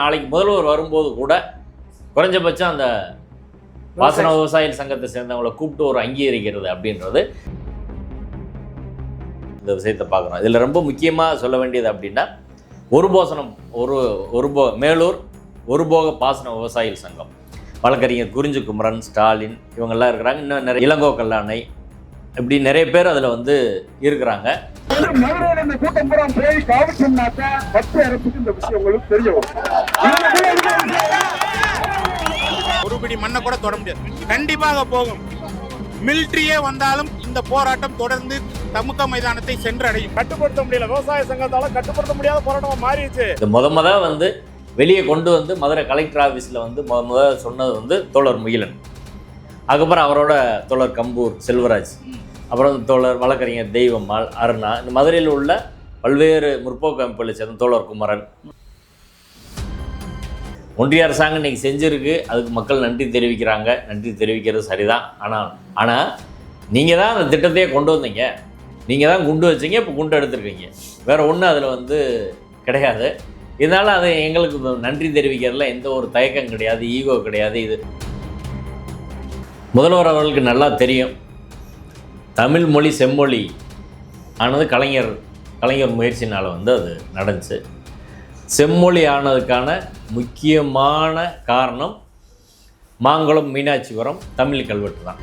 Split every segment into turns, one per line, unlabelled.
நாளைக்கு முதல்வர் வரும்போது கூட குறைஞ்சபட்சம் அந்த பாசன விவசாய சங்கத்தை சேர்ந்தவங்களை கூப்பிட்டு ஒரு அங்கீகரிக்கிறது அப்படின்றது இந்த விஷயத்தை பார்க்குறோம் இதில் ரொம்ப முக்கியமாக சொல்ல வேண்டியது அப்படின்னா ஒரு போசனம் ஒரு ஒரு போ மேலூர் ஒரு போக பாசன விவசாயிகள் சங்கம். வழக்கறிஞர் குறிஞ்சி குமரன் ஸ்டாலின் இவங்கெல்லாம் இருக்கிறாங்க. இன்னும் நிறைய இளங்கோ கல்லாணை இப்படி நிறைய பேர் அதில் வந்து இருக்கிறாங்க.
மதுரையில இந்த கூட்டம் பூரா போய் காவிச்சோம்னாக்கா மத்திய அரசுக்கு இந்த விஷயம் உங்களுக்கு தெரிய வரும்
ஒரு பிடி மண்ணை கூட தொட முடியாது. கண்டிப்பாக போகும். மிலிட்ரியே வந்தாலும் இந்த போராட்டம் தொடர்ந்து தமுக மைதானத்தை சென்றடையும்.
கட்டுப்படுத்த முடியல. விவசாய சங்கத்தால கட்டுப்படுத்த முடியாத போராட்டமா மாறிடுச்சு.
இது முத முத வந்து வெளியே கொண்டு வந்து மதுரை கலெக்டர் ஆஃபீஸில் வந்து முத முத சொன்னது வந்து தோழர் முகிலன். அதுக்கப்புறம் அவரோட தோழர் கம்பூர் செல்வராஜ். அப்புறம் தோழர் வழக்கறிஞர் தெய்வம்மாள் அருணா. இந்த மதுரையில் உள்ள பல்வேறு முற்போக்கு அமைப்புகளை சேர்ந்த தோழர் குமரன். ஒன்றிய அரசாங்கம் இன்றைக்கி செஞ்சுருக்கு. அதுக்கு மக்கள் நன்றி தெரிவிக்கிறாங்க. நன்றி தெரிவிக்கிறது சரிதான். ஆனால் ஆனால் நீங்கள் தான் அந்த திட்டத்தையே கொண்டு வந்தீங்க. நீங்கள் தான் குண்டு வச்சீங்க இப்போ குண்டு எடுத்துருக்கீங்க. வேறு ஒன்றும் அதில் வந்து கிடையாது. இதனால் அது எங்களுக்கு நன்றி தெரிவிக்கிறதுல எந்த ஒரு தயக்கம் கிடையாது ஈகோ கிடையாது. இது முதல்வர் அவர்களுக்கு நல்லா தெரியும். தமிழ் மொழி செம்மொழி. ஆனது கலைஞர் கலைஞர் முயற்சினால் வந்து அது நடந்துச்சு. செம்மொழி ஆனதுக்கான முக்கியமான காரணம் மாங்குளம் மீனாட்சிபுரம் தமிழ் கல்வெட்டு தான்.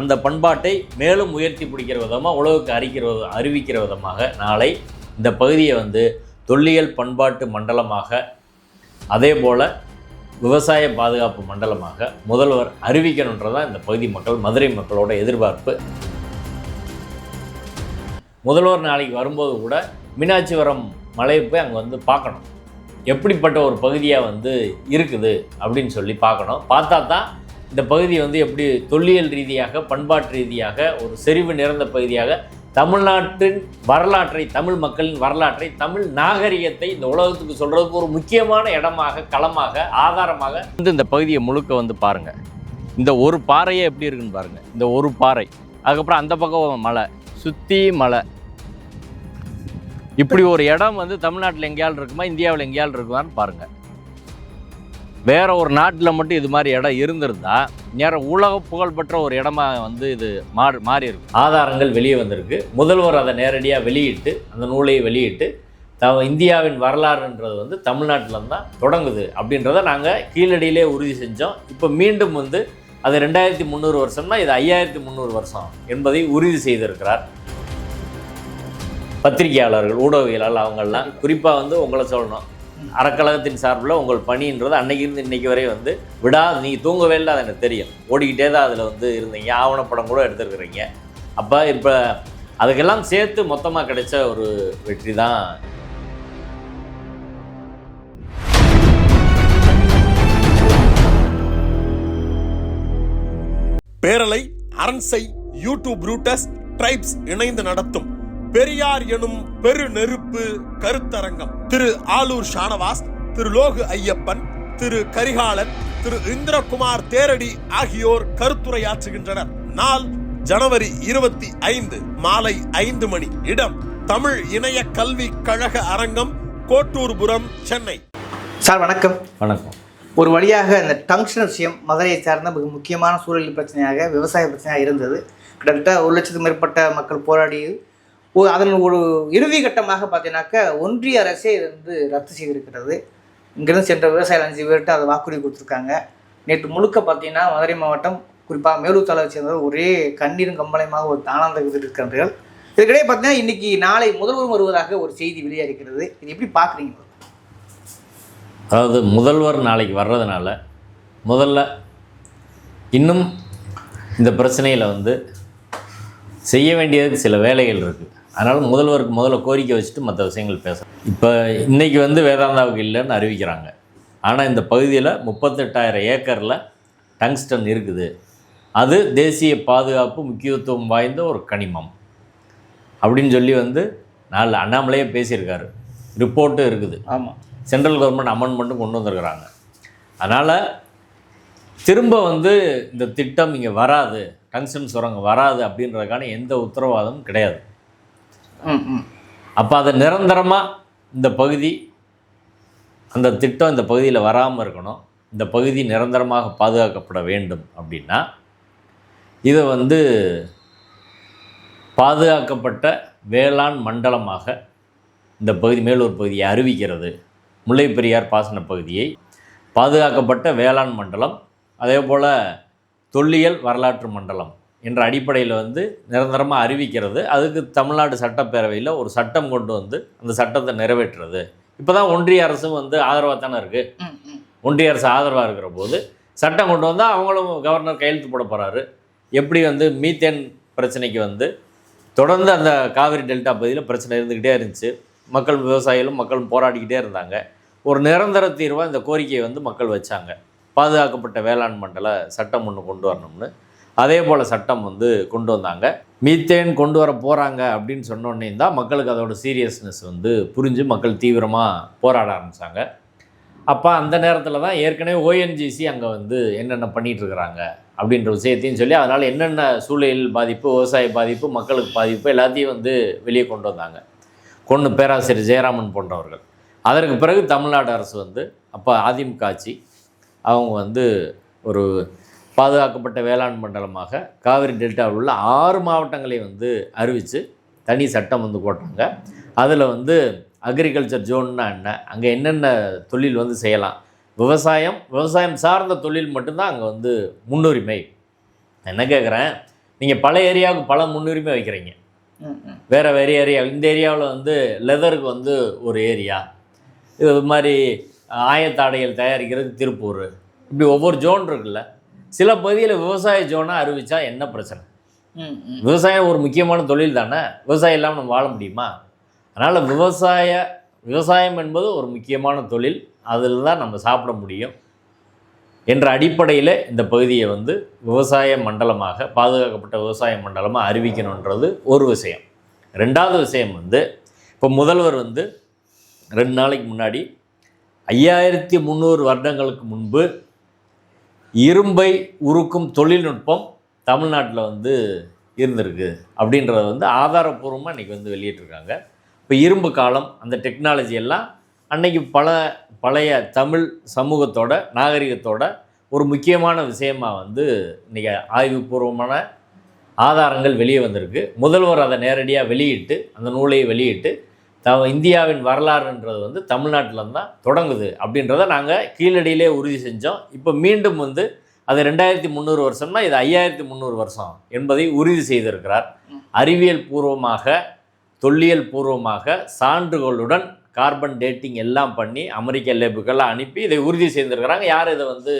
அந்த பண்பாட்டை மேலும் உயர்த்தி பிடிக்கிற விதமாக உலகுக்கு அறிக்கிற அறிவிக்கிற விதமாக நாளை இந்த பகுதியை வந்து தொல்லியல் பண்பாட்டு மண்டலமாக அதே போல் விவசாய பாதுகாப்பு மண்டலமாக முதல்வர் அறிவிக்கணுன்றதான் இந்த பகுதி மக்கள் மதுரை மக்களோட எதிர்பார்ப்பு. முதல்வர் நாளைக்கு வரும்போது கூட மீனாட்சிபுரம் மலையை போய் அங்கே வந்து பார்க்கணும். எப்படிப்பட்ட ஒரு பகுதியாக வந்து இருக்குது அப்படின்னு சொல்லி பார்க்கணும். பார்த்தா தான் இந்த பகுதி வந்து எப்படி தொல்லியல் ரீதியாக பண்பாட்டு ரீதியாக ஒரு செறிவு நிறைந்த பகுதியாக தமிழ்நாட்டின் வரலாற்றை தமிழ் மக்களின் வரலாற்றை தமிழ் நாகரிகத்தை இந்த உலகத்துக்கு சொல்கிறதுக்கு ஒரு முக்கியமான இடமாக களமாக ஆதாரமாக வந்து இந்த பகுதியை முழுக்க வந்து பாருங்கள் இந்த ஒரு பாறையே எப்படி இருக்குன்னு பாருங்கள் இந்த ஒரு பாறை. அதுக்கப்புறம் அந்த பக்கம் மலை. சுற்றி மலை. இப்படி ஒரு இடம் வந்து தமிழ்நாட்டில் எங்கேயாவது இருக்குமா? இந்தியாவில் எங்கேயாவது இருக்குமான்னு பாருங்கள் வேறு ஒரு நாட்டில் மட்டும் இது மாதிரி இடம் இருந்திருந்தா நேரம் உலக புகழ்பெற்ற ஒரு இடமா வந்து இது மாறி மாறி இருக்கும் ஆதாரங்கள் வெளியே வந்திருக்கு. முதல்வர் அதை நேரடியாக வெளியிட்டு அந்த நூலை வெளியிட்டு த இந்தியாவின் வரலாறுன்றது வந்து தமிழ்நாட்டில் தான் தொடங்குது அப்படின்றத நாங்கள் கீழடியிலே உறுதி செஞ்சோம். இப்போ மீண்டும் வந்து அது ரெண்டாயிரத்தி முந்நூறு வருஷம்னா இது ஐயாயிரத்தி முந்நூறு வருஷம் என்பதை உறுதி செய்திருக்கிறார். பத்திரிகையாளர்கள் ஊடகவியலாளர் அவங்கெல்லாம் குறிப்பாக வந்து உங்களை சொல்லணும். அறக்கழகத்தின் சார்பில் உங்கள் பணின்றது அன்னைக்கு இருந்து இன்னைக்கு வரை வந்து விடா நீங்கள் தூங்கவே இல்லை அது எனக்கு தெரியும். ஓடிக்கிட்டே தான் அதில் வந்து இருந்தீங்க. ஆவணப்படம் கூட எடுத்துருக்குறீங்க. அப்போ இப்போ அதுக்கெல்லாம் சேர்த்து மொத்தமாக கிடைச்ச ஒரு வெற்றி தான்.
பேரலை அரண்சை யூடியூப் ரூட்டஸ் ட்ரைப்ஸ் இணைந்து நடத்தும். பெரியார் எனும் பெரு நெருப்பு கருத்தரங்கம். திரு ஆலூர் ஷானவாஸ் திரு லோகு ஐயப்பன் திரு கரிகாலன் திரு இந்திரகுமார் தேரடி ஆகியோர் கருத்துரையாற்றுகின்றனர். நாள் ஜனவரி இருபத்தி ஐந்து மாலை ஐந்து மணி. இடம் தமிழ் இணைய கல்வி கழக அரங்கம் கோட்டூர்புரம் சென்னை.
சார் வணக்கம்.
வணக்கம்.
ஒரு வழியாக இந்த டங்ஷன் விஷயம் மதுரையை சார்ந்த மிக முக்கியமான சூழல் பிரச்சனையாக விவசாய பிரச்சனையாக இருந்தது. கிட்டத்தட்ட ஒரு லட்சத்துக்கு மேற்பட்ட மக்கள் போராடி ஒரு அதன் ஒரு இறுதி கட்டமாக பார்த்தீங்கன்னாக்க ஒன்றிய அரசே வந்து ரத்து செய்திருக்கிறது. இங்கிருந்து சென்ற விவசாயிகள் அஞ்சு பேர்கிட்ட அதை வாக்குறுதி கொடுத்துருக்காங்க. நேற்று முழுக்க பார்த்தீங்கன்னா மதுரை மாவட்டம் குறிப்பாக மேலூர் தலைவர் சேர்ந்த ஒரே கண்ணீரும் கம்பளையுமாக ஒரு தானாந்த இருக்கின்றார்கள். இதுக்கிடையே பார்த்தீங்கன்னா இன்னைக்கு நாளை முதல்வரும் வருவதாக ஒரு செய்தி வெளியாகிறது இது எப்படி பார்க்குறீங்க?
அதாவது முதல்வர் நாளைக்கு வர்றதுனால முதல்ல இன்னும் இந்த பிரச்சனையில் வந்து செய்ய வேண்டியதுக்கு சில வேலைகள் இருக்குது அதனால் முதல்வருக்கு முதல்ல கோரிக்கை வச்சுட்டு மற்ற விஷயங்கள் பேசலாம். இப்போ இன்றைக்கி வந்து வேதாந்தாவுக்கு இல்லைன்னு அறிவிக்கிறாங்க. ஆனால் இந்த பகுதியில் முப்பத்தெட்டாயிரம் ஏக்கரில் டங்ஸ்டன் இருக்குது. அது தேசிய பாதுகாப்பு முக்கியத்துவம் வாய்ந்த ஒரு கனிமம். அப்படின்னு சொல்லி வந்து நாலு அண்ணாமலையே பேசியிருக்காரு. ரிப்போர்ட்டும் இருக்குது.
ஆமாம்
சென்ட்ரல் கவர்மெண்ட் அமெண்ட்மெண்ட்டும் கொண்டு வந்திருக்கிறாங்க. அதனால் திரும்ப வந்து இந்த திட்டம் இங்கே வராது. டங்ஷன் சுரங்கம் வராது அப்படின்றதுக்கான எந்த உத்தரவாதமும் கிடையாது. அப்போ அதை நிரந்தரமாக இந்த பகுதி அந்த திட்டம் இந்த பகுதியில் வராமல் இருக்கணும். இந்த பகுதி நிரந்தரமாக பாதுகாக்கப்பட வேண்டும் அப்படின்னா இதை வந்து பாதுகாக்கப்பட்ட வேளாண் மண்டலமாக இந்த பகுதி மேலூர் பகுதியை அறிவிக்கிறது. முல்லை பெரியார் பாசன பகுதியை பாதுகாக்கப்பட்ட வேளாண் மண்டலம் அதே போல் தொல்லியல் வரலாற்று மண்டலம் என்ற அடிப்படையில் வந்து நிரந்தரமாக அறிவிக்கிறது. அதுக்கு தமிழ்நாடு சட்டப்பேரவையில் ஒரு சட்டம் கொண்டு வந்து அந்த சட்டத்தை நிறைவேற்றுறது. இப்போ தான் ஒன்றிய அரசும் வந்து ஆதரவாக தானே இருக்குது ஒன்றிய அரசு ஆதரவாக இருக்கிற போது சட்டம் கொண்டு வந்தால் அவங்களும் கவர்னர் கையெழுத்து போட போகிறாரு எப்படி வந்து மீத்தேன் பிரச்சனைக்கு வந்து தொடர்ந்து அந்த காவிரி டெல்டா பகுதியில் பிரச்சனை இருந்துக்கிட்டே இருந்துச்சு. மக்கள் விவசாயிகளும் மக்களும் போராடிக்கிட்டே இருந்தாங்க. ஒரு நிரந்தர தீர்வாக இந்த கோரிக்கையை வந்து மக்கள் வச்சாங்க. பாதுகாக்கப்பட்ட வேளாண் மண்டல சட்டம் ஒன்று கொண்டு வரணும்னு. அதே போல் சட்டம் வந்து கொண்டு வந்தாங்க. மீத்தேன் கொண்டு வர போகிறாங்க அப்படின்னு சொன்னோடனே தான் மக்களுக்கு அதோட சீரியஸ்னஸ் வந்து புரிஞ்சு மக்கள் தீவிரமாக போராட ஆரம்பித்தாங்க அப்போ அந்த நேரத்தில் தான் ஏற்கனவே ஓஎன்ஜிசி அங்கே வந்து என்னென்ன பண்ணிகிட்ருக்கிறாங்க அப்படின்ற விஷயத்தையும் சொல்லி அதனால் என்னென்ன சூழல் பாதிப்பு விவசாய பாதிப்பு மக்களுக்கு பாதிப்பு எல்லாத்தையும் வந்து வெளியே கொண்டு வந்தாங்க. கொண்டு பேராசிரியர் ஜெயராமன் போன்றவர்கள். அதற்கு பிறகு தமிழ்நாடு அரசு வந்து அப்போ அதிமுக ஆட்சி அவங்க வந்து ஒரு பாதுகாக்கப்பட்ட வேளாண் மண்டலமாக காவிரி டெல்டாவில் உள்ள ஆறு மாவட்டங்களை வந்து அறிவித்து தனி சட்டம் வந்து போட்டாங்க. அதில் வந்து அக்ரிகல்ச்சர் ஜோன்னா என்ன? அங்கே என்னென்ன தொழில் வந்து செய்யலாம்? விவசாயம் விவசாயம் சார்ந்த தொழில் மட்டும்தான் அங்கே வந்து முன்னுரிமை. நான் என்ன கேட்குறேன் நீங்கள் பல ஏரியாவுக்கு பல முன்னுரிமை வைக்கிறீங்க. வேறு வேறு ஏரியா இந்த ஏரியாவில் வந்து லெதருக்கு வந்து ஒரு ஏரியா. இது மாதிரி ஆயத்தாடைகள் தயாரிக்கிறது திருப்பூர். இப்படி ஒவ்வொரு ஜோன் இருக்குல்ல. சில பகுதியில் விவசாய ஜோனாக அறிவித்தா என்ன பிரச்சனை? விவசாயம் ஒரு முக்கியமான தொழில் தானே? விவசாயம் இல்லாமல் நம்ம வாழ முடியுமா? அதனால் விவசாய விவசாயம் என்பது ஒரு முக்கியமான தொழில். அதில் தான் நம்ம சாப்பிட முடியும் என்ற அடிப்படையில் இந்த பகுதியை வந்து விவசாய மண்டலமாக பாதுகாக்கப்பட்ட விவசாய மண்டலமாக அறிவிக்கணுன்றது ஒரு விஷயம். ரெண்டாவது விஷயம் வந்து இப்போ முதல்வர் வந்து ரெண்டு நாளைக்கு முன்னாடி ஐயாயிரத்தி முந்நூறு வருடங்களுக்கு முன்பு இரும்பை உருக்கும் தொழில்நுட்பம் தமிழ்நாட்டில் வந்து இருந்திருக்கு அப்படின்றத வந்து ஆதாரப்பூர்வமாக இன்றைக்கி வந்து வெளியிட்டிருக்காங்க. இப்போ இரும்பு காலம் அந்த டெக்னாலஜி எல்லாம் அன்னைக்கு பல பழைய தமிழ் சமூகத்தோட நாகரிகத்தோட ஒரு முக்கியமான விஷயமாக வந்து இன்றைக்கி ஆய்வுபூர்வமான ஆதாரங்கள் வெளியே வந்திருக்கு. முதல்வர் அதை நேரடியாக வெளியிட்டு அந்த நூலை வெளியிட்டு த இந்தியாவின் வரலாறுன்றது வந்து தமிழ்நாட்டில் தான் தொடங்குது அப்படின்றத நாங்கள் கீழடியிலே உறுதி செஞ்சோம். இப்போ மீண்டும் வந்து அது ரெண்டாயிரத்தி முந்நூறு வருஷம்னா இது ஐயாயிரத்தி முந்நூறு வருஷம் என்பதை உறுதி செய்திருக்கிறார். அறிவியல் பூர்வமாக தொல்லியல் பூர்வமாக சான்றுகளுடன் கார்பன் டேட்டிங் எல்லாம் பண்ணி அமெரிக்க லேபுக்கெல்லாம் அனுப்பி இதை உறுதி செய்திருக்கிறாங்க. யாரும் இதை வந்து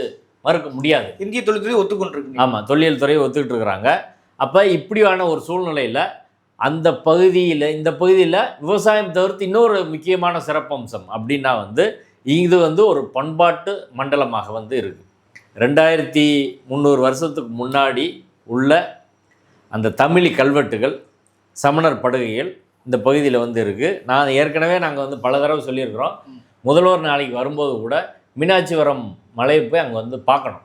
மறுக்க முடியாது.
இந்திய தொழில்துறை ஒத்துக்கொண்டிருக்கு
ஆமாம் தொல்லியல் துறையை ஒத்துக்கிட்டு இருக்கிறாங்க. அப்போ இப்படியான ஒரு சூழ்நிலையில் அந்த பகுதியில் இந்த பகுதியில் விவசாயம் தவிர்த்து இன்னொரு முக்கியமான சிறப்பம்சம் அப்படின்னா வந்து இது வந்து ஒரு பண்பாட்டு மண்டலமாக வந்து இருக்குது ரெண்டாயிரத்தி முந்நூறு வருஷத்துக்கு முன்னாடி உள்ள அந்த தமிழி கல்வெட்டுகள் சமணர் படுகைகள் இந்த பகுதியில் வந்து இருக்குது நான் ஏற்கனவே நாங்கள் வந்து பல தடவை சொல்லியிருக்கிறோம். முதல்வர் நாளைக்கு வரும்போது கூட மீனாட்சிவரம் மலையை போய் அங்கே வந்து பார்க்கணும்.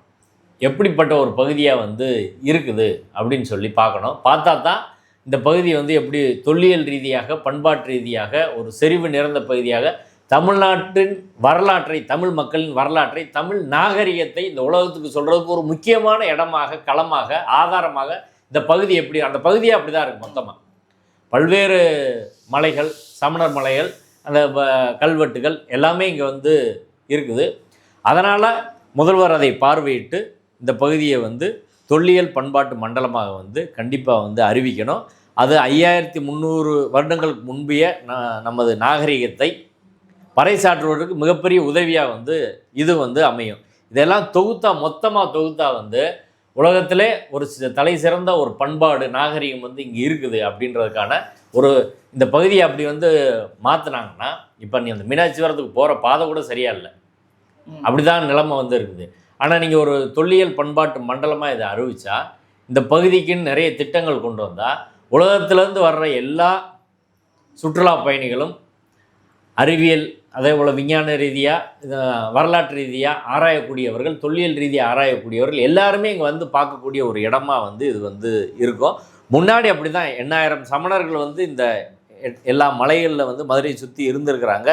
எப்படிப்பட்ட ஒரு பகுதியாக வந்து இருக்குது அப்படின்னு சொல்லி பார்க்கணும். பார்த்தா தான் இந்த பகுதி வந்து எப்படி தொல்லியல் ரீதியாக பண்பாட்டு ரீதியாக ஒரு செறிவு நிறைந்த பகுதியாக தமிழ்நாட்டின் வரலாற்றை தமிழ் மக்களின் வரலாற்றை தமிழ் நாகரிகத்தை இந்த உலகத்துக்கு சொல்கிறதுக்கு ஒரு முக்கியமான இடமாக களமாக ஆதாரமாக இந்த பகுதி எப்படி அந்த பகுதியே அப்படி தான் இருக்குது மொத்தமாக பல்வேறு மலைகள் சமணர் மலைகள் அந்த வ- கல்வெட்டுகள் எல்லாமே இங்கே வந்து இருக்குது. அதனால் முதல்வர் அதை பார்வையிட்டு இந்த பகுதியை வந்து தொல்லியல் பண்பாட்டு மண்டலமாக வந்து கண்டிப்பாக வந்து அறிவிக்கணும். அது ஐயாயிரத்தி முந்நூறு வருடங்களுக்கு முன்பிய ந- நமது நாகரிகத்தை பறைசாற்றுவதற்கு மிகப்பெரிய உதவியாக வந்து இது வந்து அமையும். இதெல்லாம் தொகுத்தா மொத்தமாக தொகுத்தா வந்து உலகத்திலே ஒரு சி- தலை சிறந்த ஒரு பண்பாடு நாகரிகம் வந்து இங்கே இருக்குது அப்படின்றதுக்கான ஒரு இந்த பகுதியை அப்படி வந்து மாற்றினாங்கன்னா இப்போ நீ அந்த மீனாட்சிவரத்துக்கு போகிற பாதை கூட சரியா இல்லை. அப்படிதான் நிலைமை வந்து இருக்குது. ஆனால் நீங்கள் ஒரு தொல்லியல் பண்பாட்டு மண்டலமாக இதை அறிவிச்சா இந்த பகுதிக்குன்னு நிறைய திட்டங்கள் கொண்டு வந்தால் உலகத்திலேருந்து வர்ற எல்லா சுற்றுலா பயணிகளும் அறிவியல் அதே போல் விஞ்ஞான ரீதியாக வரலாற்று ரீதியாக ஆராயக்கூடியவர்கள் தொல்லியல் ரீதியாக ஆராயக்கூடியவர்கள் எல்லாருமே இங்கே வந்து பார்க்கக்கூடிய ஒரு இடமா வந்து இது வந்து இருக்கும். முன்னாடி அப்படி தான் எண்ணாயிரம் சமணர்கள் வந்து இந்த எல்லா மலைகளில் வந்து மதுரையை சுற்றி இருந்திருக்கிறாங்க.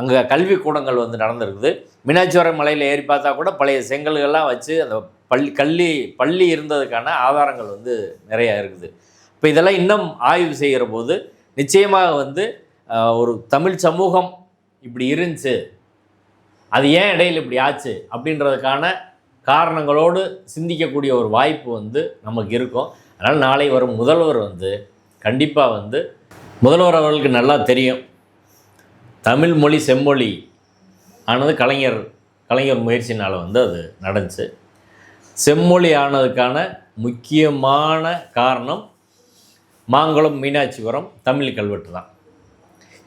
அங்கே கல்விக்கூடங்கள் வந்து நடந்திருக்குது. மீனாட்சிவரம் மலையில் ஏறி பார்த்தா கூட பழைய செங்கல்கள்லாம் வச்சு அந்த பள்ளி கல்வி பள்ளி இருந்ததுக்கான ஆதாரங்கள் வந்து நிறையா இருக்குது. இப்போ இதெல்லாம் இன்னும் ஆய்வு செய்கிற போது நிச்சயமாக வந்து ஒரு தமிழ் சமூகம் இப்படி இருந்துச்சு அது ஏன் இடையில இப்படி ஆச்சு அப்படின்றதுக்கான காரணங்களோடு சிந்திக்கக்கூடிய ஒரு வாய்ப்பு வந்து நமக்கு இருக்கும். அதனால் நாளை வரும் முதல்வர் வந்து கண்டிப்பாக வந்து முதல்வர் அவர்களுக்கு நல்லா தெரியும். தமிழ் மொழி செம்மொழி ஆனது கலைஞர் கலைஞர் முயற்சினால் வந்து அது நடந்துச்சு. செம்மொழி ஆனதுக்கான முக்கியமான காரணம் மாங்குளம் மீனாட்சிபுரம் தமிழ் கல்வெட்டு தான்.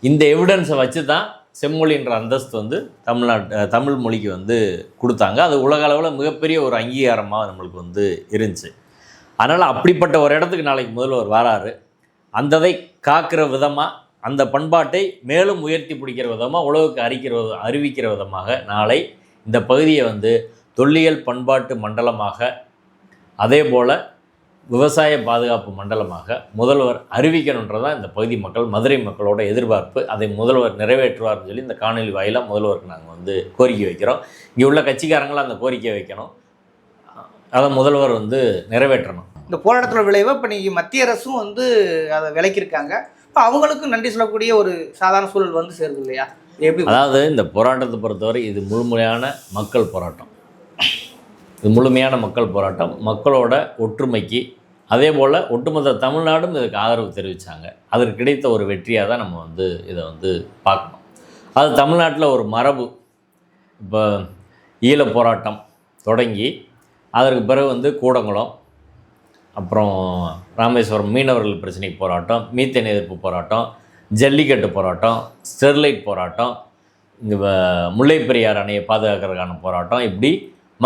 இந்த எவிடன்ஸை வச்சு தான் செம்மொழின்ற அந்தஸ்து வந்து தமிழ்நாட்டு தமிழ் மொழிக்கு வந்து கொடுத்தாங்க. அது உலக அளவில் மிகப்பெரிய ஒரு அங்கீகாரமாக நம்மளுக்கு வந்து இருந்துச்சு. அதனால் அப்படிப்பட்ட ஒரு இடத்துக்கு நாளைக்கு முதல்வர் வராரு. அந்ததை காக்கிற விதமாக அந்த பண்பாட்டை மேலும் உயர்த்தி பிடிக்கிற விதமாக உலகுக்கு அறிக்கிற அறிவிக்கிற விதமாக நாளை இந்த பகுதியை வந்து தொல்லியல் பண்பாட்டு மண்டலமாக அதே போல் விவசாய பாதுகாப்பு மண்டலமாக முதல்வர் அறிவிக்கணுன்றதான் இந்த பகுதி மக்கள் மதுரை மக்களோட எதிர்பார்ப்பு. அதை முதல்வர் நிறைவேற்றுவார்னு சொல்லி இந்த காணொலி வாயிலாக முதல்வருக்கு நாங்கள் வந்து கோரிக்கை வைக்கிறோம். இங்கே உள்ள கட்சிக்காரங்களும் அந்த கோரிக்கை வைக்கணும். அதை முதல்வர் வந்து நிறைவேற்றணும்.
இந்த போராட்டத்தோட விளைவை இப்போ நீங்கள் மத்திய அரசும் வந்து அதை விலக்கியிருக்காங்க இப்போ அவங்களுக்கும் நன்றி சொல்லக்கூடிய ஒரு சாதாரண சூழல் வந்து சேருது இல்லையா? எப்படி?
அதாவது இந்த போராட்டத்தை பொறுத்தவரை இது முழுமையான மக்கள் போராட்டம். இது முழுமையான மக்கள் போராட்டம். மக்களோட ஒற்றுமைக்கு அதே போல் ஒட்டுமொத்த தமிழ்நாடும் இதுக்கு ஆதரவு தெரிவித்தாங்க அதற்கு கிடைத்த ஒரு வெற்றியாக தான் நம்ம வந்து இதை வந்து பார்க்கணும். அது தமிழ்நாட்டில் ஒரு மரபு. இப்போ ஈழ போராட்டம் தொடங்கி அதற்கு பிறகு வந்து கூடங்குளம் அப்புறம் ராமேஸ்வரம் மீனவர்கள் பிரச்சனை போராட்டம் மீத்தேன் எதிர்ப்பு போராட்டம் ஜல்லிக்கட்டு போராட்டம் ஸ்டெர்லைட் போராட்டம் இங்கே முல்லைப்பெரியார் அணையை பாதுகாக்கிறதுக்கான போராட்டம் இப்படி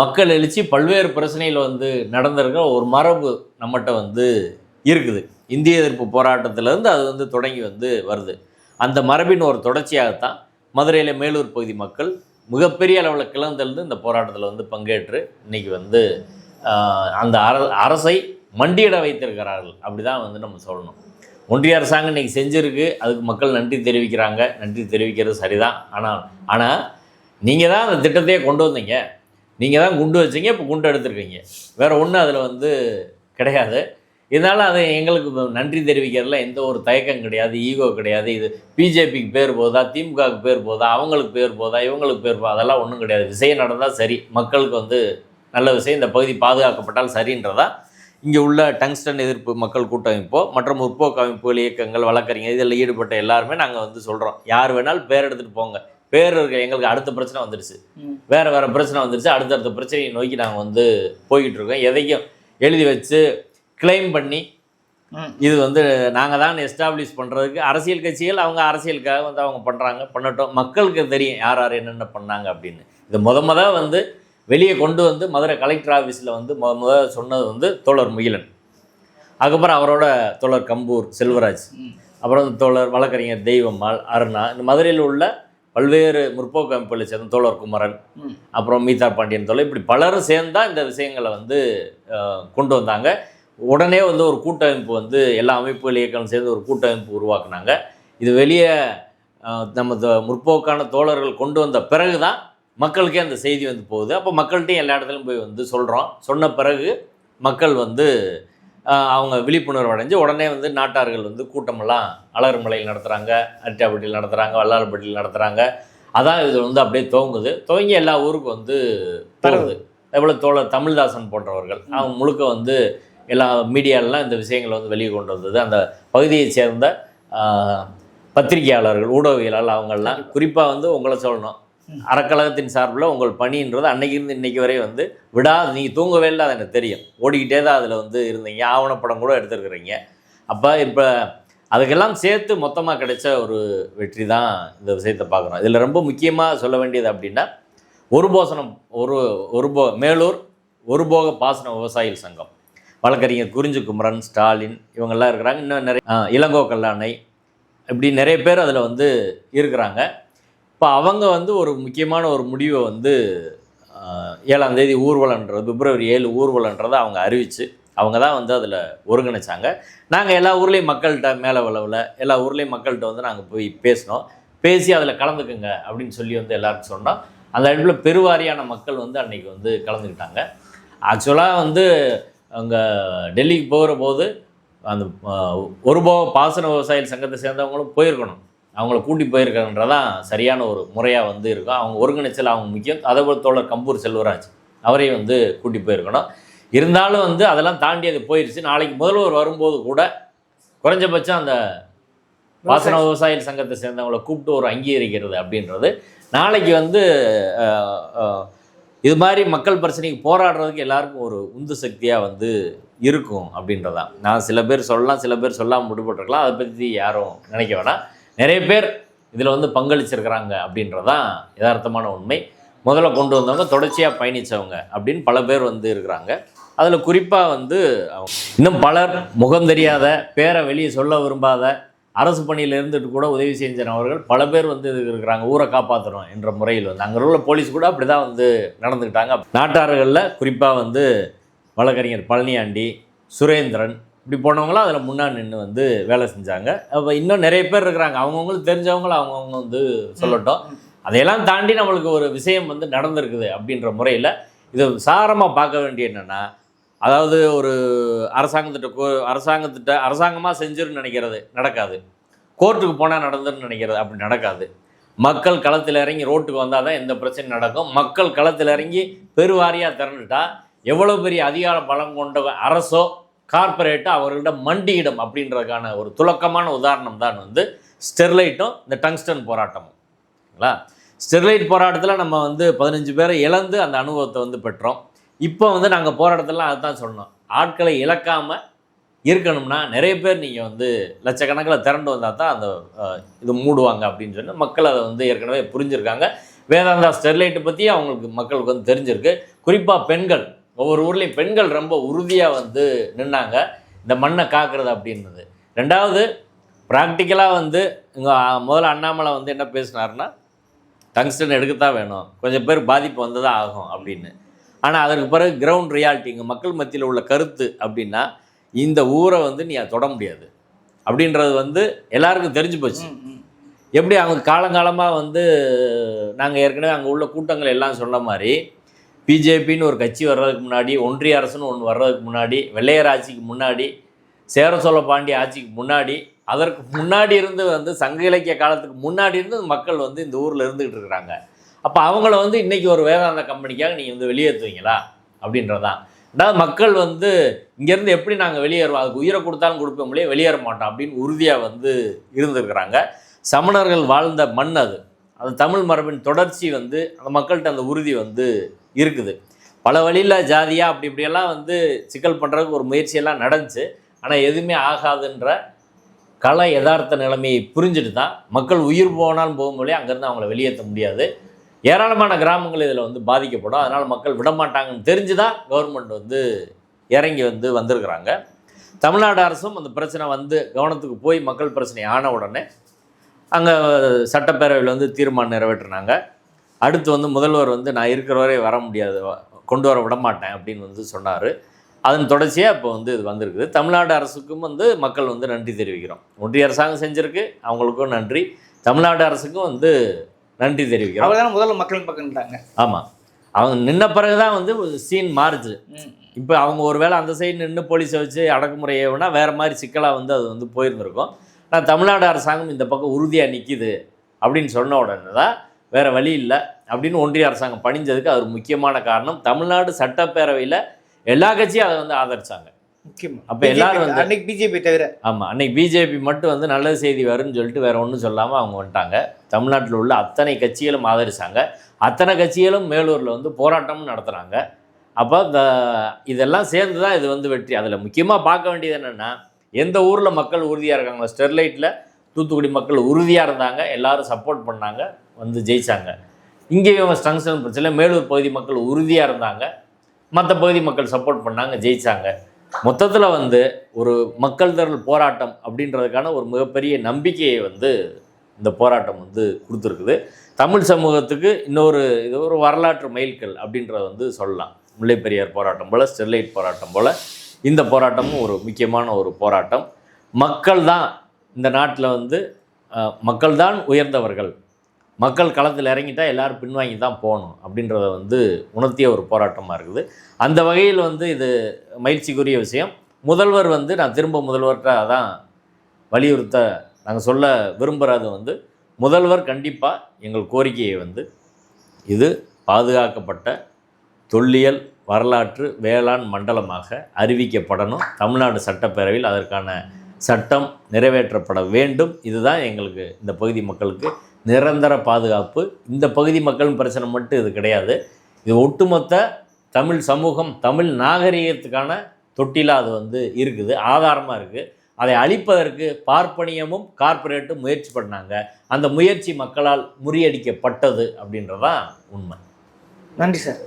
மக்கள் எழுச்சி பல்வேறு பிரச்சனையில் வந்து நடந்திருக்கிற ஒரு மரபு நம்மகிட்ட வந்து இருக்குது. இந்திய எதிர்ப்பு போராட்டத்திலேருந்து அது வந்து தொடங்கி வந்து வருது. அந்த மரபின் ஒரு தொடர்ச்சியாகத்தான் மதுரையில் மேலூர் பகுதி மக்கள் மிகப்பெரிய அளவில் கிளர்ந்தெழுந்து இந்த போராட்டத்தில் வந்து பங்கேற்று இன்னைக்கு வந்து அந்த அர அரசை மண்டியிட வைத்திருக்கிறார்கள். அப்படி தான் வந்து நம்ம சொல்லணும். ஒன்றிய அரசாங்கம் இன்றைக்கி செஞ்சுருக்கு. அதுக்கு மக்கள் நன்றி தெரிவிக்கிறாங்க. நன்றி தெரிவிக்கிறது சரிதான். ஆனால் ஆனால் நீங்கள் தான் அந்த திட்டத்தையே கொண்டு வந்தீங்க. நீங்கள் தான் குண்டு வச்சீங்க இப்போ குண்டு எடுத்துருக்கீங்க. வேறு ஒன்றும் அதில் வந்து கிடையாது. இதனால் அது எங்களுக்கு நன்றி தெரிவிக்கிறதுல எந்த ஒரு தயக்கம் கிடையாது ஈகோ கிடையாது. இது பிஜேபிக்கு பேர் போதா திமுகவுக்கு பேர் போதா அவங்களுக்கு பேர் போதா இவங்களுக்கு பேர் போதா அதெல்லாம் ஒன்றும் கிடையாது. விஷயம் நடந்தால் சரி. மக்களுக்கு வந்து நல்ல விஷயம் இந்த பகுதி பாதுகாக்கப்பட்டால் சரின்றதா? இங்கே உள்ள டங்ஸ்டன் எதிர்ப்பு மக்கள் கூட்டமைப்போ மற்ற முற்போக்கு அமைப்புகள் இயக்கங்கள் வழக்கறிஞர் இதில் ஈடுபட்ட எல்லாருமே நாங்கள் வந்து சொல்கிறோம் யார் வேணாலும் பேர் எடுத்துகிட்டு போங்க. பேர் எங்களுக்கு அடுத்த பிரச்சனை வந்துடுச்சு. வேறு வேறு பிரச்சனை வந்துருச்சு. அடுத்தடுத்த பிரச்சனையை நோக்கி நாங்கள் வந்து போய்கிட்டு இருக்கோம் எதையும் எழுதி வச்சு கிளைம் பண்ணி. இது வந்து நாங்கள் தான் எஸ்டாப்ளிஷ் பண்ணுறதுக்கு அரசியல் கட்சிகள் அவங்க அரசியலுக்காக வந்து அவங்க பண்ணுறாங்க பண்ணட்டும். மக்களுக்கு தெரியும் யார் யார் என்னென்ன பண்ணாங்க அப்படின்னு. இது முத முத வந்து வெளியே கொண்டு வந்து மதுரை கலெக்டர் ஆஃபீஸில் வந்து முத முத சொன்னது வந்து தோழர் முகிலன். அதுக்கப்புறம் அவரோட தோழர் கம்பூர் செல்வராஜ். அப்புறம் தோழர் வழக்கறிஞர் தெய்வம்மாள் அருணா. இந்த மதுரையில் உள்ள பல்வேறு முற்போக்கு அமைப்புகளை சேர்ந்த தோழர் குமரன். அப்புறம் மீதா பாண்டியன் தோழர் இப்படி பலரும் சேர்ந்து தான் இந்த விஷயங்களை வந்து கொண்டு வந்தாங்க. உடனே வந்து ஒரு கூட்டமைப்பு வந்து எல்லா அமைப்புகள் இயக்கம் சேர்ந்து ஒரு கூட்டமைப்பு உருவாக்குனாங்க. இது வெளியே நம்ம த- முற்போக்கான தோழர்கள் கொண்டு வந்த பிறகு தான் மக்களுக்கே அந்த செய்தி வந்து போகுது. அப்போ மக்கள்கிட்டையும் எல்லா இடத்துலையும் போய் வந்து சொல்கிறோம் சொன்ன பிறகு மக்கள் வந்து அவங்க விழிப்புணர்வு அடைஞ்சு உடனே வந்து நாட்டார்கள் வந்து கூட்டமெல்லாம் அலர்மலையில் நடத்துகிறாங்க அரிட்டாப்பட்டியில் நடத்துகிறாங்க வல்லார்பட்டியில் நடத்துகிறாங்க அதான் இது வந்து அப்படியே துவங்குது. துவங்கி எல்லா ஊருக்கும் வந்து பரவுது. அதேபோல் தோழர் தமிழ்தாசன் போன்றவர்கள். அவங்க முழுக்க வந்து எல்லா மீடியாலெலாம் இந்த விஷயங்களை வந்து வெளியே கொண்டு வந்தது. அந்த பகுதியைச் சேர்ந்த பத்திரிகையாளர்கள் ஊடகவியலாளர் அவங்கெல்லாம் குறிப்பாக வந்து உங்களை சொல்லணும். அறக்கழகத்தின் சார்பில் உங்கள் பணின்றது அன்னைக்கு இருந்து இன்னைக்கு வரை வந்து விடாது. நீங்கள் தூங்கவே இல்லை அது எனக்கு தெரியும். ஓடிக்கிட்டே தான் அதில் வந்து இருந்தீங்க. ஆவணப்படம் கூட எடுத்துருக்குறீங்க. அப்போ இப்போ அதுக்கெல்லாம் சேர்த்து மொத்தமாக கிடைச்ச ஒரு வெற்றி தான் இந்த விஷயத்தை பார்க்குறோம் இதில் ரொம்ப முக்கியமாக சொல்ல வேண்டியது அப்படின்னா ஒரு போசனம் ஒரு ஒரு போ மேலூர் ஒரு போக பாசன விவசாயிகள் சங்கம். வழக்கறிஞர் குறிஞ்சு குமரன் ஸ்டாலின் இவங்கெல்லாம் இருக்கிறாங்க. இன்னும் நிறைய இளங்கோ கல்லானை இப்படி நிறைய பேர் அதில் வந்து இருக்கிறாங்க. இப்போ அவங்க வந்து ஒரு முக்கியமான ஒரு முடிவை வந்து ஏழாம் தேதி ஊர்வலன்றது பிப்ரவரி ஏழு ஊர்வலன்றதை அவங்க அறிவித்து அவங்க தான் வந்து அதில் ஒருங்கிணைச்சாங்க. நாங்கள் எல்லா ஊர்லேயும் மக்கள்கிட்ட மேலே வளவில் எல்லா ஊர்லேயும் மக்கள்கிட்ட வந்து நாங்கள் போய் பேசினோம். பேசி அதில் கலந்துக்குங்க அப்படின்னு சொல்லி வந்து எல்லாருக்கும் சொன்னோம். அந்த இடத்துல பெருவாரியான மக்கள் வந்து அன்றைக்கி வந்து கலந்துக்கிட்டாங்க. ஆக்சுவலாக வந்து அங்கே டெல்லிக்கு போகிற போது அந்த ஒரு போ பாசன விவசாயிகள் சங்கத்தை சேர்ந்தவங்களும் போயிருக்கணும். அவங்கள கூட்டி போயிருக்காங்கன்றதான் சரியான ஒரு முறையாக வந்து இருக்கும். அவங்க ஒருங்கிணைச்சல் அவங்க முக்கியம். அதே போல் தோழர் கம்பூர் செல்வராஜ் அவரையும் வந்து கூட்டி போயிருக்கணும். இருந்தாலும் வந்து அதெல்லாம் தாண்டி அது போயிடுச்சு நாளைக்கு முதல்வர் வரும்போது கூட குறைஞ்சபட்சம் அந்த பாசன விவசாயிகள் சங்கத்தை சேர்ந்தவங்கள கூப்பிட்டு ஒரு அங்கீகரிக்கிறது அப்படின்றது. நாளைக்கு வந்து இது மாதிரி மக்கள் பிரச்சனைக்கு போராடுறதுக்கு எல்லாருக்கும் ஒரு உந்து சக்தியாக வந்து இருக்கும் அப்படின்றதான். நான் சில பேர் சொல்லலாம் சில பேர் சொல்லாமல் விடுபட்டிருக்கலாம். அதை பற்றி யாரும் நினைக்க வேணாம். நிறைய பேர் இதில் வந்து பங்களிச்சிருக்கிறாங்க அப்படின்றதான் யதார்த்தமான உண்மை. முதல்ல கொண்டு வந்தவங்க தொடர்ச்சியாக பயணித்தவங்க அப்படின்னு பல பேர் வந்து இருக்கிறாங்க. அதில் குறிப்பாக வந்து இன்னும் பலர் முகம் தெரியாத பேரை வெளியே சொல்ல விரும்பாத அரசு பணியில் இருந்துட்டு கூட உதவி செஞ்ச நபர்கள் பல பேர் வந்து இதுக்கு இருக்கிறாங்க ஊரை காப்பாற்றணும் என்ற முறையில் வந்து. அங்கே உள்ள போலீஸ் கூட அப்படி தான் வந்து நடந்துக்கிட்டாங்க. நாட்டார்களில் குறிப்பாக வந்து வழக்கறிஞர் பழனியாண்டி சுரேந்திரன் இப்படி போனவங்களாம் அதில் முன்னாடி நின்று வந்து வேலை செஞ்சாங்க. அப்போ இன்னும் நிறைய பேர் இருக்கிறாங்க. அவங்கவுங்களுக்கு தெரிஞ்சவங்களும் அவங்கவுங்க வந்து சொல்லட்டும். அதையெல்லாம் தாண்டி நம்மளுக்கு ஒரு விஷயம் வந்து நடந்திருக்குது அப்படின்ற முறையில் இது சாரமாக பார்க்க வேண்டிய என்னென்னா அதாவது ஒரு அரசாங்கத்திட்ட கோ அரசாங்கத்திட்ட அரசாங்கமாக செஞ்சிருன்னு நினைக்கிறது நடக்காது. கோர்ட்டுக்கு போனால் நடந்துன்னு நினைக்கிறது அப்படி நடக்காது. மக்கள் களத்தில் இறங்கி ரோட்டுக்கு வந்தால் தான் எந்த பிரச்சனையும் நடக்கும். மக்கள் களத்தில் இறங்கி பெருவாரியாக திரண்டுட்டா எவ்வளோ பெரிய அதிகார பலம் கொண்ட அரசோ கார்பரேட்டை அவர்களிடம் மண்டியிடும் அப்படின்றதுக்கான ஒரு துலக்கமான உதாரணம் தான் வந்து ஸ்டெர்லைட்டும் இந்த டங்ஸ்டன் போராட்டமும். ஸ்டெர்லைட் போராட்டத்தில் நம்ம வந்து பதினஞ்சு பேரை இழந்து அந்த அனுபவத்தை வந்து பெற்றோம். இப்போ வந்து நாங்கள் போராட்டத்திலாம் அதுதான் சொன்னோம் ஆட்களை இழக்காமல் இருக்கணும்னா நிறைய பேர் நீங்கள் வந்து லட்சக்கணக்கில் திரண்டு வந்தால் தான் அந்த இது மூடுவாங்க அப்படின்னு சொல்லி மக்கள் அதை வந்து ஏற்கனவே புரிஞ்சுருக்காங்க. வேதாந்தா ஸ்டெர்லைட்டை பற்றி அவங்களுக்கு மக்களுக்கு வந்து தெரிஞ்சிருக்கு. குறிப்பாக பெண்கள் ஒவ்வொரு ஊர்லேயும் பெண்கள் ரொம்ப உறுதியாக வந்து நின்னாங்க. இந்த மண்ணை காக்கிறது அப்படின்றது. ரெண்டாவது ப்ராக்டிக்கலாக வந்து இங்கே முதல்ல அண்ணாமலை வந்து என்ன பேசினாருன்னா டங்ஸ்டன் எடுக்கத்தான் வேணும். கொஞ்சம் பேர் பாதிப்பு வந்து தான் ஆகும் அப்படின்னு. ஆனால் அதற்கு பிறகு கிரவுண்ட் ரியாலிட்டி இங்கே மக்கள் மத்தியில் உள்ள கருத்து அப்படின்னா இந்த ஊரை வந்து நீ தொட முடியாது. அப்படின்றது வந்து எல்லாருக்கும் தெரிஞ்சு போச்சு. எப்படி அவங்க காலங்காலமாக வந்து நாங்கள் ஏற்கனவே அங்கே உள்ள கூட்டங்கள் எல்லாம் சொன்ன மாதிரி பிஜேபின்னு ஒரு கட்சி வர்றதுக்கு முன்னாடி ஒன்றிய அரசுன்னு ஒன்று வர்றதுக்கு முன்னாடி வெள்ளையர் ஆட்சிக்கு முன்னாடி சேர சோழ பாண்டிய ஆட்சிக்கு முன்னாடி அதற்கு முன்னாடி இருந்து வந்து சங்க இலக்கிய காலத்துக்கு முன்னாடி இருந்து மக்கள் வந்து இந்த ஊரில் இருந்துகிட்டு இருக்கிறாங்க. அப்போ அவங்கள வந்து இன்றைக்கி ஒரு வேதாந்த கம்பெனிக்காக நீங்கள் வந்து வெளியேற்றுவீங்களா? அப்படின்றதான் அதாவது மக்கள் வந்து இங்கேருந்து எப்படி நாங்கள் வெளியேறுவோம்? அதுக்கு உயிரை கொடுத்தாலும் கொடுப்போம்லையே வெளியேற மாட்டோம் அப்படின்னு உறுதியாக வந்து இருந்திருக்கிறாங்க. சமணர்கள் வாழ்ந்த மண் அது. அந்த தமிழ் மரபின் தொடர்ச்சி வந்து அந்த மக்கள்கிட்ட அந்த உறுதி வந்து இருக்குது. பல வழியில் ஜாதியாக அப்படி இப்படியெல்லாம் வந்து சிக்கல் பண்ணுறதுக்கு ஒரு முயற்சியெல்லாம் நடந்துச்சு. ஆனால் எதுவுமே ஆகாதுன்ற கலை யதார்த்த நிலைமையை புரிஞ்சுட்டு தான் மக்கள் உயிர் போனாலும் போகும்போதே அங்கேருந்து அவங்கள வெளியேற்ற முடியாது. ஏராளமான கிராமங்கள் இதில் வந்து பாதிக்கப்படும். அதனால் மக்கள் விட மாட்டாங்கன்னு தெரிஞ்சு தான் கவர்மெண்ட் வந்து இறங்கி வந்து வந்திருக்கிறாங்க. தமிழ்நாடு அரசும் அந்த பிரச்சனை வந்து கவனத்துக்கு போய் மக்கள் பிரச்சனை ஆன உடனே அங்கே சட்டப்பேரவையில் வந்து தீர்மானம் நிறைவேற்றினாங்க. அடுத்து வந்து முதல்வர் வந்து நான் இருக்கிற வரை வர முடியாது கொண்டு வர விட மாட்டேன் அப்படின்னு வந்து சொன்னார். அதன் தொடர்ச்சியாக இப்போ வந்து இது வந்திருக்குது. தமிழ்நாடு அரசுக்கும் வந்து மக்கள் வந்து நன்றி தெரிவிக்கிறோம். ஒன்றிய அரசாங்கம் செஞ்சுருக்கு அவங்களுக்கும் நன்றி. தமிழ்நாடு அரசுக்கும் வந்து நன்றி தெரிவிக்கிறோம்.
அவங்க தானே முதல்ல மக்கள் பக்கம்ட்டாங்க
ஆமாம் அவங்க நின்ன பிறகு தான் வந்து சீன் மாறுச்சு. இப்போ அவங்க ஒருவேளை அந்த சைடு நின்று போலீஸை வச்சு அடக்குமுறை ஏவுனா வேறு மாதிரி சிக்கலாக வந்து அது வந்து போயிருந்திருக்கும். ஆனால் தமிழ்நாடு அரசாங்கம் இந்த பக்கம் உறுதியாக நிற்கிது அப்படின்னு சொன்ன உடனே தான் வேறு வழி இல்லை அப்படின்னு ஒன்றிய அரசாங்கம் பணிஞ்சதுக்கு அது ஒரு முக்கியமான காரணம். தமிழ்நாடு சட்டப்பேரவையில் எல்லா கட்சியும் அதை வந்து ஆதரிச்சாங்க.
முக்கியமா?
அப்ப எல்லாரும் வந்து-
அன்னைக்கு பிஜேபி தவிர.
ஆமாம் அன்னைக்கு பிஜேபி மட்டும் வந்து நல்ல செய்தி வரும்னு சொல்லிட்டு வேற ஒன்றும் சொல்லாமல் அவங்க வந்துட்டாங்க. தமிழ்நாட்டில் உள்ள அத்தனை கட்சிகளும் ஆதரிச்சாங்க. அத்தனை கட்சிகளும் மேலூரில் வந்து போராட்டமும் நடத்துனாங்க அப்போ இந்த இதெல்லாம் சேர்ந்து தான் இது வந்து வெற்றி. அதில் முக்கியமாக பார்க்க வேண்டியது என்னென்னா எந்த ஊரில் மக்கள் உறுதியாக இருக்காங்களோ ஸ்டெர்லைட்டில் தூத்துக்குடி மக்கள் உறுதியாக இருந்தாங்க. எல்லாரும் சப்போர்ட் பண்ணாங்க. வந்து ஜெயித்தாங்க இங்கே இவங்க ஸ்டங்ஷன் பிரச்சனை மேலூர் பகுதி மக்கள் உறுதியாக இருந்தாங்க. மற்ற பகுதி மக்கள் சப்போர்ட் பண்ணாங்க ஜெயிச்சாங்க. மொத்தத்தில் வந்து ஒரு மக்கள் திரள் போராட்டம் அப்படின்றதுக்கான ஒரு மிகப்பெரிய நம்பிக்கையை வந்து இந்த போராட்டம் வந்து கொடுத்துருக்குது. தமிழ் சமூகத்துக்கு இன்னொரு இது ஒரு வரலாற்று மைல்கல் அப்படின்றத வந்து சொல்லலாம். முல்லைப்பெரியார் போராட்டம் போல் ஸ்டெர்லைட் போராட்டம் போல் இந்த போராட்டமும் ஒரு முக்கியமான ஒரு போராட்டம். மக்கள் தான் இந்த நாட்டில் வந்து மக்கள்தான் உயர்ந்தவர்கள். மக்கள் களத்தில் இறங்கிட்டால் எல்லாரும் பின்வாங்கி தான் போகணும் அப்படின்றத வந்து உணர்த்திய ஒரு போராட்டமாக இருக்குது. அந்த வகையில் வந்து இது மகிழ்ச்சிக்குரிய விஷயம். முதல்வர் வந்து நான் திரும்ப முதல்வர்கிட்ட அதான் வலியுறுத்த நாங்கள் சொல்ல விரும்புகிறது வந்து முதல்வர் கண்டிப்பாக எங்கள் கோரிக்கையை வந்து இது பாதுகாக்கப்பட்ட தொல்லியல் வரலாற்று வேளாண் மண்டலமாக அறிவிக்கப்படணும். தமிழ்நாடு சட்டப்பேரவையில் அதற்கான சட்டம் நிறைவேற்றப்பட வேண்டும். இதுதான் எங்களுக்கு இந்த பகுதி மக்களுக்கு நிரந்தர பாதுகாப்பு. இந்த பகுதி மக்களின் பிரச்சனை மட்டும் இது கிடையாது. இது ஒட்டுமொத்த தமிழ் சமூகம் தமிழ் நாகரிகத்துக்கான தொட்டிலாக அது வந்து இருக்குது ஆதாரமாக இருக்குது அதை அழிப்பதற்கு பார்ப்பனியமும் கார்ப்பரேட்டும் முயற்சி பண்ணாங்க. அந்த முயற்சி மக்களால் முறியடிக்கப்பட்டது அப்படின்றதான் உண்மை.
நன்றி சார்.